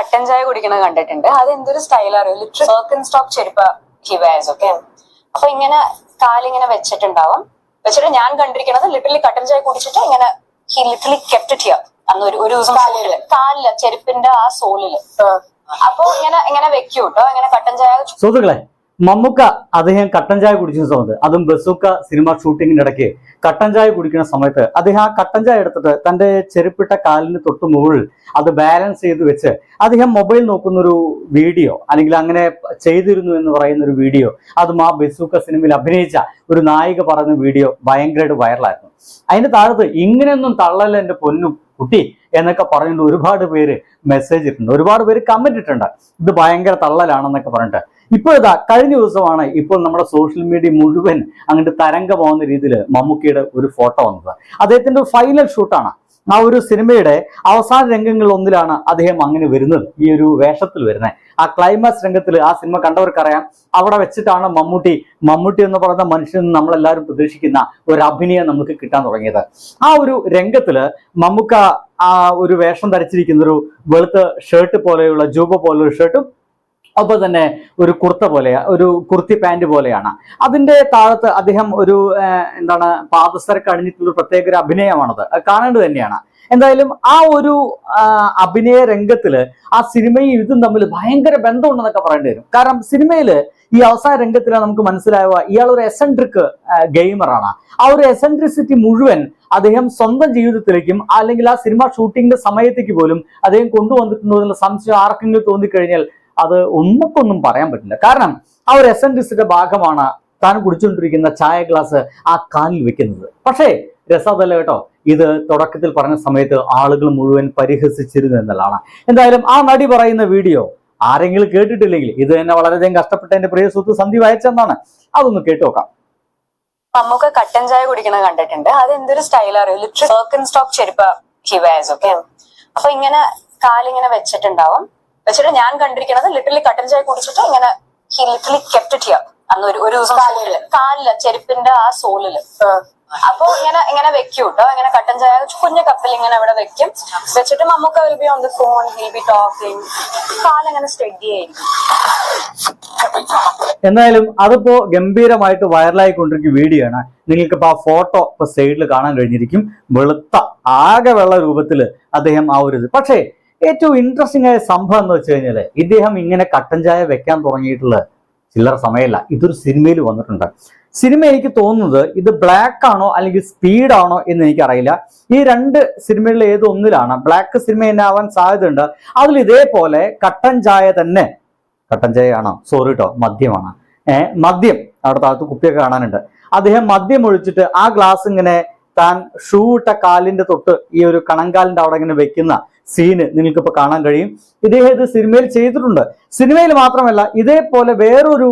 കട്ടൻ ചായ കുടിക്കണത് കണ്ടിട്ടുണ്ട്. അത് എന്തൊരു സ്റ്റൈൽ അറിയോ ലിറ്റർ സർക്കിൻ സ്റ്റോക്ക് ചെരുപ്പ് ഹിവേസ് ഓക്കെ അപ്പൊ ഇങ്ങനെ കാലിങ്ങനെ വെച്ചിട്ടുണ്ടാവും. വെച്ചിട്ട് ഞാൻ കണ്ടിരിക്കുന്നത് ലിറ്ററലി കട്ടൻ ചായ കുടിച്ചിട്ട് ഇങ്ങനെ he literally kept it here അന്ന് ഒരു ഒരു ദിവസം കാലിൽ. കാലിൽ ചെരുപ്പിന്റെ ആ സോളിൽ. അപ്പൊ ഇങ്ങനെ ഇങ്ങനെ വെക്കൂട്ടോ. ഇങ്ങനെ കട്ടൻ ചായ സുഹൃത്തുക്കളെ മമ്മൂക്ക അദ്ദേഹം കട്ടൻ ചായ കുടിക്കുന്ന സമയത്ത് അതും ബസൂക്ക സിനിമ ഷൂട്ടിങ്ങിന്റെ ഇടയ്ക്ക് കട്ടൻ ചായ കുടിക്കുന്ന സമയത്ത് അദ്ദേഹം ആ കട്ടൻ ചായ എടുത്തിട്ട് തന്റെ ചെരുപ്പിട്ട കാലിന് തൊട്ട് മുകളിൽ അത് ബാലൻസ് ചെയ്ത് വെച്ച് അദ്ദേഹം മൊബൈൽ നോക്കുന്ന ഒരു വീഡിയോ അല്ലെങ്കിൽ അങ്ങനെ ചെയ്തിരുന്നു എന്ന് പറയുന്ന ഒരു വീഡിയോ അതും ആ ബസൂക്ക സിനിമയിൽ അഭിനയിച്ച ഒരു നായിക പറയുന്ന വീഡിയോ ഭയങ്കരമായിട്ട് വൈറലായിരുന്നു അതിന്റെ താഴത്ത് ഇങ്ങനെയൊന്നും തള്ളല്ല എന്റെ പൊന്നും കുട്ടി എന്നൊക്കെ പറഞ്ഞിട്ട് ഒരുപാട് പേര് മെസ്സേജ് ഇട്ടിട്ടുണ്ട്. ഒരുപാട് പേര് കമന്റ് ഇട്ടിട്ടുണ്ട്. ഇത് ഭയങ്കര തള്ളലാണെന്നൊക്കെ പറഞ്ഞിട്ട്. ഇപ്പോൾ ഇതാ കഴിഞ്ഞ ദിവസമാണ് ഇപ്പോൾ നമ്മുടെ സോഷ്യൽ മീഡിയ മുഴുവൻ അങ്ങോട്ട് തരംഗമാവുന്ന രീതിയിൽ മമ്മൂക്കിയുടെ ഒരു ഫോട്ടോ വന്നത്. അദ്ദേഹത്തിന്റെ ഫൈനൽ ഷൂട്ടാണ് ആ ഒരു സിനിമയുടെ അവസാന രംഗങ്ങളിൽ ഒന്നിലാണ് അദ്ദേഹം അങ്ങനെ വരുന്നത് ഈ ഒരു വേഷത്തിൽ വരുന്നത്. ആ ക്ലൈമാക്സ് രംഗത്തിൽ ആ സിനിമ കണ്ടവർക്കറിയാം അവിടെ വെച്ചിട്ടാണ് മമ്മൂട്ടി മമ്മൂട്ടി എന്ന് പറയുന്ന മനുഷ്യൻ നമ്മളെല്ലാവരും പ്രതീക്ഷിക്കുന്ന ഒരു അഭിനയം നമുക്ക് കിട്ടാൻ തുടങ്ങിയത്. ആ ഒരു രംഗത്തിൽ മമ്മൂക്ക ആ ഒരു വേഷം ധരിച്ചിരിക്കുന്ന ഒരു വെളുത്ത ഷർട്ട് പോലെയുള്ള ജൂബ പോലെയുള്ള ഷർട്ടും ഒപ്പം തന്നെ ഒരു കുർത്ത പോലെ ഒരു കുർത്തി പാന്റ് പോലെയാണ്. അതിന്റെ താഴത്ത് അദ്ദേഹം ഒരു എന്താണ് പാദസരക്ക് അണിഞ്ഞിട്ടുള്ള പ്രത്യേക ഒരു അഭിനയമാണത്. കാണേണ്ടത് തന്നെയാണ്. എന്തായാലും ആ ഒരു അഭിനയ രംഗത്തിൽ ആ സിനിമയും ഇതും തമ്മിൽ ഭയങ്കര ബന്ധമുണ്ടെന്നൊക്കെ പറയേണ്ടി വരും. കാരണം സിനിമയിൽ ഈ അവസാന രംഗത്തിൽ നമുക്ക് മനസ്സിലാവുക ഇയാൾ ഒരു എസെൻട്രിക് ഗെയിമറാണ്. ആ ഒരു എസെൻട്രിസിറ്റി മുഴുവൻ അദ്ദേഹം സ്വന്തം ജീവിതത്തിലേക്കും അല്ലെങ്കിൽ ആ സിനിമ ഷൂട്ടിങ്ങിന്റെ സമയത്തേക്ക് പോലും അദ്ദേഹം കൊണ്ടുവന്നിട്ടുണ്ടോ എന്നുള്ള സംശയം ആർക്കെങ്കിലും തോന്നിക്കഴിഞ്ഞാൽ അത് ഒന്നുക്കൊന്നും പറയാൻ പറ്റില്ല. കാരണം ആ ഒരു എസെൻട്രിസിന്റെ ഭാഗമാണ് താൻ കുടിച്ചുകൊണ്ടിരിക്കുന്ന ചായ ഗ്ലാസ് ആ കാലിൽ വെക്കുന്നത്. പക്ഷേ രസതല്ല കേട്ടോ. ഇത് തുടക്കത്തിൽ പറഞ്ഞ സമയത്ത് ആളുകൾ മുഴുവൻ പരിഹസിച്ചിരുന്നു എന്നുള്ളതാണ് എന്തായാലും ആ നടി പറയുന്ന വീഡിയോ ആരെങ്കിലും കേട്ടിട്ടില്ലെങ്കിൽ ഇത് തന്നെ വളരെയധികം കഷ്ടപ്പെട്ട എന്റെ പ്രിയ സുഹൃത്ത് സന്ദീപ് അയച്ചെന്നാണ്. അതൊന്ന് കേട്ടു നോക്കാം. നമുക്ക് കട്ടൻ ചായ കുടിക്കണത് കണ്ടിട്ടുണ്ട്. അത് എന്തൊരു സ്റ്റൈൽ അറിയോ? ലിറ്റർ സ്റ്റോക്ക് ചെരുപ്പ് ഹിവാസ് ഓക്കെ അപ്പൊ ഇങ്ങനെ കാലിങ്ങനെ വെച്ചിട്ടുണ്ടാവും. വെച്ചിട്ട് ഞാൻ കണ്ടിരിക്കുന്നത് ലിറ്ററലി കട്ടൻ ചായ കുടിച്ചിട്ട് ഇങ്ങനെ he literally kept it here അന്ന് ഒരു ഒരു ദിവസം കാലിൽ. കാലിൽ ചെരുപ്പിന്റെ ആ സോളിൽ. അപ്പൊ ഇങ്ങനെ ഇങ്ങനെ വെക്കും കേട്ടോ ഇങ്ങനെ കട്ടൻ ചായ കുഞ്ഞു കപ്പിൽ ഇങ്ങനെ അവിടെ വെക്കും. വെച്ചിട്ട് Mammookka will be on the phone will be talking കാലിങ്ങനെ സ്റ്റഡി ആയിരിക്കും. എന്തായാലും അതിപ്പോ ഗംഭീരമായിട്ട് വൈറലായിക്കൊണ്ടിരിക്കുന്ന വീഡിയോ ആണ്. നിങ്ങൾക്ക് ഇപ്പൊ ആ ഫോട്ടോ ഇപ്പൊ സൈഡിൽ കാണാൻ കഴിഞ്ഞിരിക്കും. വെളുത്ത ആകെ വെള്ള രൂപത്തിൽ അദ്ദേഹം ആ ഒരു ഇത്. പക്ഷേ ഏറ്റവും ഇൻട്രസ്റ്റിംഗ് ആയ സംഭവം എന്ന് വെച്ച് കഴിഞ്ഞാൽ ഇദ്ദേഹം ഇങ്ങനെ കട്ടൻ ചായ വെക്കാൻ തുടങ്ങിയിട്ടുള്ള ചില്ലറ സമയമല്ല. ഇതൊരു സിനിമയിൽ വന്നിട്ടുണ്ട്. സിനിമ എനിക്ക് തോന്നുന്നത് ഇത് ബ്ലാക്ക് ആണോ അല്ലെങ്കിൽ സ്പീഡ് ആണോ എന്ന് എനിക്കറിയില്ല. ഈ രണ്ട് സിനിമകളിൽ ഏത് ഒന്നിലാണ്? ബ്ലാക്ക് സിനിമ തന്നെ ആവാൻ സാധ്യതയുണ്ട്. അതിൽ ഇതേപോലെ കട്ടൻ ചായ തന്നെ. കട്ടൻ ചായയാണോ സോറി കേട്ടോ മദ്യമാണ് ഏഹ് മദ്യം. അവിടെ താഴത്ത് കുപ്പിയൊക്കെ കാണാനുണ്ട്. അദ്ദേഹം മദ്യം ഒഴിച്ചിട്ട് ആ ഗ്ലാസ് ഇങ്ങനെ താൻ ഷൂ ഇട്ട കാലിന്റെ തൊട്ട് ഈ ഒരു കണങ്കാലിന്റെ അവിടെ ഇങ്ങനെ വെക്കുന്ന സീന് നിങ്ങൾക്ക് ഇപ്പൊ കാണാൻ കഴിയും. ഇദ്ദേഹം ഇത് സിനിമയിൽ ചെയ്തിട്ടുണ്ട്. സിനിമയിൽ മാത്രമല്ല ഇതേപോലെ വേറൊരു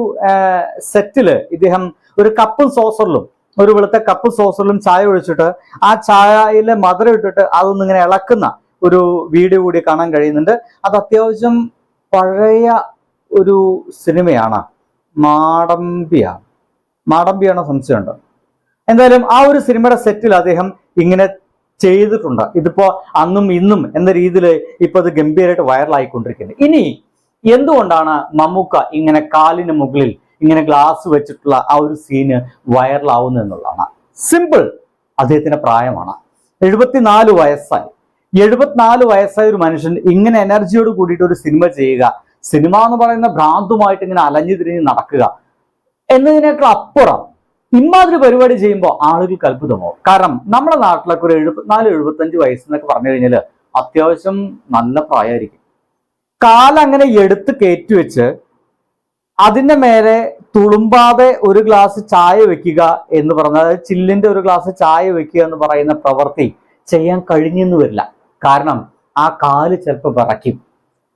സെറ്റിൽ ഇദ്ദേഹം ഒരു കപ്പും സോസറിലും ഒരു വെളുത്ത കപ്പ് സോസറിലും ചായ ഒഴിച്ചിട്ട് ആ ചായയിലെ മധുരം ഇട്ടിട്ട് അതൊന്നും ഇങ്ങനെ ഇളക്കുന്ന ഒരു വീഡിയോ കൂടി കാണാൻ കഴിയുന്നുണ്ട്. അത് അത്യാവശ്യം പഴയ ഒരു സിനിമയാണ് മാടമ്പിയ. മാടമ്പിയാണോ സംശയമുണ്ട്. എന്തായാലും ആ ഒരു സിനിമയുടെ സെറ്റിൽ അദ്ദേഹം ഇങ്ങനെ ചെയ്തിട്ടുണ്ട്. ഇതിപ്പോ അന്നും ഇന്നും എന്ന രീതിയിൽ ഇപ്പൊ അത് ഗംഭീരമായിട്ട് വൈറലായിക്കൊണ്ടിരിക്കുന്നത് ഇനി എന്തുകൊണ്ടാണ് മമ്മൂക്ക ഇങ്ങനെ കാലിന് മുകളിൽ ഇങ്ങനെ ഗ്ലാസ് വെച്ചിട്ടുള്ള ആ ഒരു സീന് ആവുന്നു എന്നുള്ളതാണ്. സിമ്പിൾ അദ്ദേഹത്തിന്റെ പ്രായമാണ്. എഴുപത്തിനാല് വയസ്സായി. എഴുപത്തിനാല് വയസ്സായ ഒരു മനുഷ്യൻ ഇങ്ങനെ എനർജിയോട് കൂടിയിട്ട് ഒരു സിനിമ ചെയ്യുക സിനിമ എന്ന് പറയുന്ന ഭ്രാന്തുമായിട്ട് ഇങ്ങനെ അലഞ്ഞു തിരിഞ്ഞ് നടക്കുക എന്നതിനേക്കാൾ അപ്പുറം ഇമാതിരി പരിപാടി ചെയ്യുമ്പോൾ ആളുകൾക്ക് അത്ഭുതമോ? കാരണം നമ്മുടെ നാട്ടിലൊക്കെ ഒരു എഴുപത്തിനാല് എഴുപത്തഞ്ച് വയസ്സെന്നൊക്കെ പറഞ്ഞു കഴിഞ്ഞാൽ അത്യാവശ്യം നല്ല പ്രായമായിരിക്കും. കാലങ്ങനെ എടുത്ത് കയറ്റി വെച്ച് അതിന്റെ മേലെ തുളുമ്പാതെ ഒരു ഗ്ലാസ് ചായ വെക്കുക എന്ന് പറഞ്ഞ അതായത് ചില്ലിന്റെ ഒരു ഗ്ലാസ് ചായ വെക്കുക എന്ന് പറയുന്ന പ്രവൃത്തി ചെയ്യാൻ കഴിഞ്ഞെന്ന് വരില്ല. കാരണം ആ കാൽ ചിലപ്പോൾ വിറയ്ക്കും.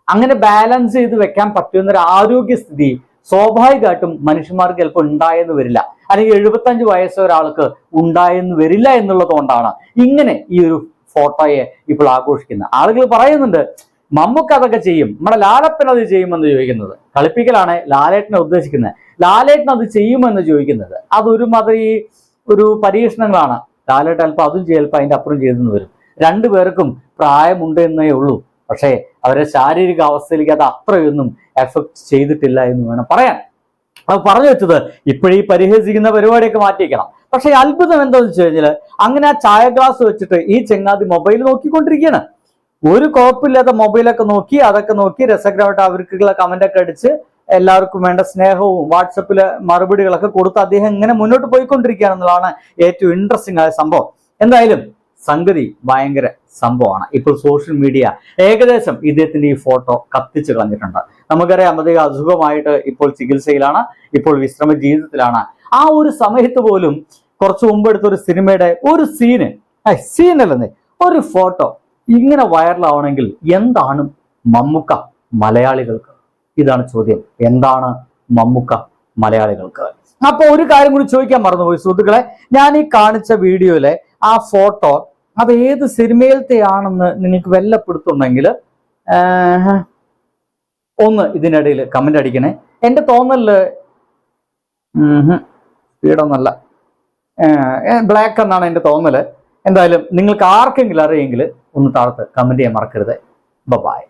അങ്ങനെ ബാലൻസ് ചെയ്ത് വെക്കാൻ പറ്റുന്ന ഒരു ആരോഗ്യസ്ഥിതി സ്വാഭാവികമായിട്ടും മനുഷ്യന്മാർക്ക് ചിലപ്പോൾ ഉണ്ടായെന്ന് വരില്ല. അല്ലെങ്കിൽ എഴുപത്തഞ്ച് വയസ്സ് ഒരാൾക്ക് ഉണ്ടായെന്ന് വരില്ല എന്നുള്ളതുകൊണ്ടാണ് ഇങ്ങനെ ഈ ഒരു ഫോട്ടോയെ ഇപ്പോൾ ആഘോഷിക്കുന്നത്. ആളുകൾ പറയുന്നുണ്ട് മമ്മൂക്ക് അതൊക്കെ ചെയ്യും. നമ്മുടെ ലാലപ്പൻ അത് ചെയ്യുമെന്ന് ചോദിക്കുന്നത്. കളിപ്പിക്കലാണ് ലാലേട്ടനെ ഉദ്ദേശിക്കുന്നത്. ലാലേട്ടൻ അത് ചെയ്യുമെന്ന് ചോദിക്കുന്നത്. അതൊരു മാതിരി ഒരു പരീക്ഷണങ്ങളാണ്. ലാലേട്ടൻ അല്പം അതും ചെയ്യൽപ്പം അതിന്റെ അപ്പുറം ചെയ്തെന്ന് വരും. രണ്ടു പേർക്കും പ്രായമുണ്ട് എന്നേ ഉള്ളൂ. പക്ഷേ അവരുടെ ശാരീരിക അവസ്ഥയിലേക്ക് അത് അത്രയൊന്നും എഫക്ട് ചെയ്തിട്ടില്ല എന്ന് വേണം പറയാൻ. അത് പറഞ്ഞു വെച്ചത് ഇപ്പോഴീ പരിഹസിക്കുന്ന പരിപാടിയൊക്കെ മാറ്റിയേക്കണം. പക്ഷെ അത്ഭുതം എന്താണെന്ന് വെച്ച് കഴിഞ്ഞാൽ അങ്ങനെ ആ ചായ ഗ്ലാസ് വെച്ചിട്ട് ഈ ചെങ്ങാതി മൊബൈൽ നോക്കിക്കൊണ്ടിരിക്കുകയാണ്. ഒരു കുഴപ്പമില്ലാത്ത മൊബൈലൊക്കെ നോക്കി അതൊക്കെ നോക്കി രസകരമായിട്ട് അവർക്കുള്ള കമന്റൊക്കെ അടിച്ച് എല്ലാവർക്കും വേണ്ട സ്നേഹവും വാട്സപ്പിലെ മറുപടികളൊക്കെ കൊടുത്ത് അദ്ദേഹം ഇങ്ങനെ മുന്നോട്ട് പോയിക്കൊണ്ടിരിക്കുകയാണെന്നുള്ളതാണ് ഏറ്റവും ഇൻട്രസ്റ്റിംഗ് ആയ സംഭവം. എന്തായാലും സംഗതി ഭയങ്കര സംഭവമാണ്. ഇപ്പോൾ സോഷ്യൽ മീഡിയ ഏകദേശം ഇദ്ദേഹത്തിന്റെ ഈ ഫോട്ടോ കത്തിച്ചു കളഞ്ഞിട്ടുണ്ട്. നമുക്കറിയാം അദ്ദേഹം അസുഖമായിട്ട് ഇപ്പോൾ ചികിത്സയിലാണ് ഇപ്പോൾ വിശ്രമ ജീവിതത്തിലാണ്. ആ ഒരു സമയത്ത് പോലും കുറച്ച് മുമ്പ് എടുത്ത ഒരു സിനിമയുടെ ഒരു സീന് സീനല്ലെന്നേ ഒരു ഫോട്ടോ ഇങ്ങനെ വൈറലാവണമെങ്കിൽ എന്താണ് മമ്മുക്ക മലയാളികൾക്ക്? ഇതാണ് ചോദ്യം. എന്താണ് മമ്മുക്ക മലയാളികൾക്ക്? അപ്പൊ ഒരു കാര്യം കൂടി ചോദിക്കാൻ മറന്നുപോയി. സുഹൃത്തുക്കളെ ഞാൻ ഈ കാണിച്ച വീഡിയോയിലെ ആ ഫോട്ടോ അത് ഏത് സിനിമയിലത്തെ ആണെന്ന് നിങ്ങൾക്ക് വെല്ലപ്പെടുത്തുണ്ടെങ്കിൽ ഒന്ന് ഇതിനിടയിൽ കമന്റ് അടിക്കണേ. എന്റെ തോന്നൽ സ്പീഡൊന്നല്ല. ബ്ലാക്ക് എന്നാണ് എന്റെ തോന്നൽ. എന്തായാലും നിങ്ങൾക്ക് ആർക്കെങ്കിലും അറിയെങ്കിൽ ഒന്ന് താഴത്ത് കമന്റ് ചെയ്യാൻ മറക്കരുത്. ബൈ